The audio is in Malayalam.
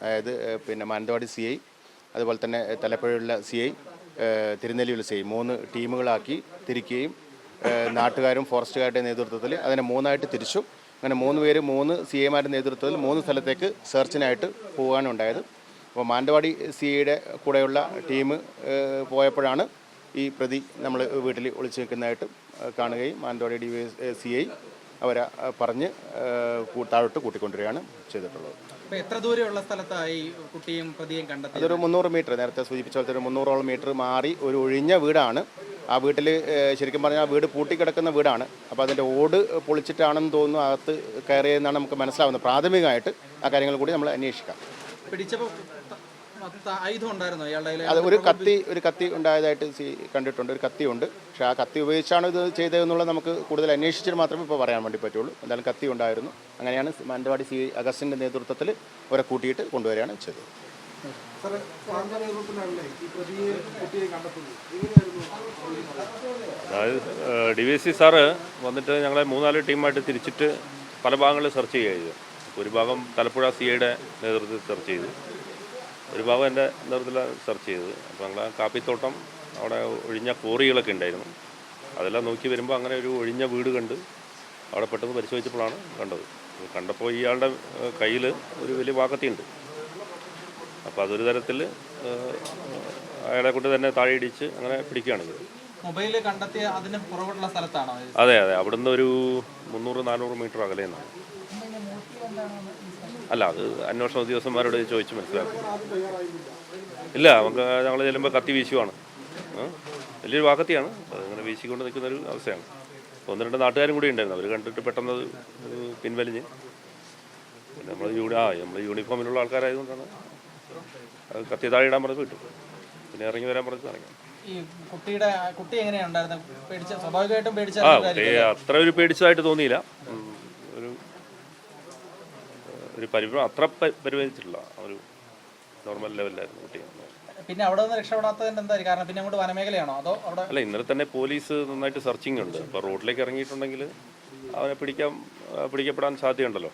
അതായത് പിന്നെ മാനന്തവാടി സി ഐ അതുപോലെ തന്നെ തലപ്പുഴയുള്ള സി ഐ തിരുനെല്ലിയുള്ള സി ഐ മൂന്ന് ടീമുകളാക്കി തിരിക്കുകയും നാട്ടുകാരും ഫോറസ്റ്റുകാരുടെ നേതൃത്വത്തിൽ അതിനെ മൂന്നായിട്ട് തിരിച്ചു. അങ്ങനെ മൂന്ന് പേര് മൂന്ന് സി ഐമാരുടെ നേതൃത്വത്തിൽ മൂന്ന് സ്ഥലത്തേക്ക് സെർച്ചിനായിട്ട് പോകാനുണ്ടായത് അപ്പോൾ മാനന്തവാടി സി ഐയുടെ കൂടെയുള്ള ടീം പോയപ്പോഴാണ് ഈ പ്രതി നമ്മൾ വീട്ടിൽ ഒളിച്ചു നിൽക്കുന്നതായിട്ട് കാണുകയും മാനന്തവാടി ഡി സി ഐ അവരെ ഏഹ്, പറഞ്ഞ് താഴോട്ട് കൂട്ടിക്കൊണ്ടുവരികയാണ് ചെയ്തിട്ടുള്ളത്. എത്ര ദൂരെയുള്ള സ്ഥലത്തായി കുട്ടിയും പ്രതിയും കണ്ടെത്തി അതൊരു മുന്നൂറ് മീറ്റർ നേരത്തെ സൂചിപ്പിച്ച പോലത്തെ ഒരു മുന്നൂറോളം മീറ്റർ മാറി ഒരു ഒഴിഞ്ഞ വീടാണ്. ആ വീട്ടിൽ ശരിക്കും പറഞ്ഞാൽ ആ വീട് പൂട്ടിക്കിടക്കുന്ന വീടാണ്. അപ്പോൾ അതിന്റെ ഓട് പൊളിച്ചിട്ടാണെന്ന് തോന്നുന്നു അകത്ത് കയറിയെന്നാണ് നമുക്ക് മനസ്സിലാവുന്നത്. പ്രാഥമികമായിട്ട് ആ കാര്യങ്ങൾ കൂടി നമ്മൾ അന്വേഷിക്കാം. പിടിച്ചപ്പോ ത- ത- ആയുധം ഉണ്ടായിരുന്നോ? അത് ഒരു കത്തി ഒരു കത്തി ഉണ്ടായതായിട്ട് സി കണ്ടിട്ടുണ്ട്. ഒരു കത്തി ഉണ്ട് പക്ഷെ ആ കത്തി ഉപയോഗിച്ചാണ് ഇത് ചെയ്തതെന്നുള്ളത് നമുക്ക് കൂടുതൽ അന്വേഷിച്ചിട്ട് മാത്രമേ ഇപ്പോൾ പറയാൻ വേണ്ടി പറ്റുള്ളൂ. എന്തായാലും കത്തി ഉണ്ടായിരുന്നു. അങ്ങനെയാണ് മാനന്തവാടി സി അഗസ്റ്റിന്റെ നേതൃത്വത്തിൽ അവരെ കൂട്ടിയിട്ട് കൊണ്ടുവരികയാണ് ചെയ്തത്. അതായത് ഡി വി സി സാറ് വന്നിട്ട് ഞങ്ങളെ മൂന്നാൽ ടീമായിട്ട് തിരിച്ചിട്ട് പല ഭാഗങ്ങളിൽ സെർച്ച് ചെയ്യുക ചെയ്തു ഒരു ഭാഗം തലപ്പുഴ സി ഐയുടെ നേതൃത്വത്തിൽ സെർച്ച് ചെയ്തു. ഒരു ഭാഗം എന്റെ നേതൃത്വത്തിൽ സെർച്ച് ചെയ്തത്. അപ്പോൾ ഞങ്ങൾ ആ കാപ്പിത്തോട്ടം അവിടെ ഒഴിഞ്ഞ കോറികളൊക്കെ ഉണ്ടായിരുന്നു. അതെല്ലാം നോക്കി വരുമ്പോൾ അങ്ങനെ ഒരു ഒഴിഞ്ഞ വീട് കണ്ട് അവിടെ പെട്ടെന്ന് പരിശോധിച്ചപ്പോഴാണ് കണ്ടത്. കണ്ടപ്പോൾ ഇയാളുടെ കയ്യിൽ ഒരു വലിയ വാക്കത്തിയുണ്ട്. അപ്പോൾ അതൊരു തരത്തിൽ അയാളെ കൊണ്ട് തന്നെ താഴെ ഇടിച്ച് അങ്ങനെ പിടിക്കുകയാണ് ഇത് മൊബൈൽ കണ്ടെത്തിയ അതിന് പുറകോട്ടുള്ള സ്ഥലത്താണോ? അതെ അതെ. അവിടുന്ന് ഒരു മുന്നൂറ് നാനൂറ് മീറ്റർ അകലെ നിന്നാണ് അല്ല അത് അന്വേഷണ ഉദ്യോഗസ്ഥന്മാരോട് ചോദിച്ച് മനസ്സിലാക്കും. ഇല്ല നമുക്ക് ഞങ്ങൾ ചെല്ലുമ്പോൾ കത്തി വീശുവാണ്. വലിയൊരു വാക്കത്തിയാണ്. അതിങ്ങനെ വീശിക്കൊണ്ട് നിൽക്കുന്ന ഒരു അവസ്ഥയാണ്. ഒന്ന് രണ്ട് നാട്ടുകാരും കൂടി ഉണ്ടായിരുന്നു. അവർ കണ്ടിട്ട് പെട്ടെന്ന് അത് പിൻവലിഞ്ഞ്. നമ്മൾ യൂണി ആ നമ്മൾ യൂണിഫോമിലുള്ള ആൾക്കാരായതുകൊണ്ടാണ് അത് കത്തി താഴെ ഇടാൻ പറഞ്ഞ് വിട്ടു പിന്നെ ഇറങ്ങി വരാൻ പറഞ്ഞ് ഇറങ്ങി കുട്ടിയുടെ കുട്ടി എങ്ങനെയാണ് സ്വാഭാവികമായിട്ടും പേടിച്ച അത്ര ഒരു പേടിച്ചതായിട്ട് തോന്നിയില്ല. ഒരു പരിഭ്രമം. അത്ര പരിപാലിച്ചിട്ടില്ല ഒരു നോർമൽ ലെവലിലായിരുന്നു കുട്ടി. പിന്നെ അവിടെ നിന്ന് രക്ഷപ്പെടാത്തതിന്റെ എന്തായിരിക്കും കാരണം പിന്നെ അങ്ങോട്ട് വനമേഖലയാണോ? അതോ അവിടെ അല്ല ഇന്നലെ തന്നെ പോലീസ് നന്നായിട്ട് സെർച്ചിങ് ഉണ്ട്. അപ്പോൾ റോഡിലേക്ക് ഇറങ്ങിയിട്ടുണ്ടെങ്കിൽ അവനെ പിടിക്കാൻ പിടിക്കപ്പെടാൻ സാധ്യതയുണ്ടല്ലോ.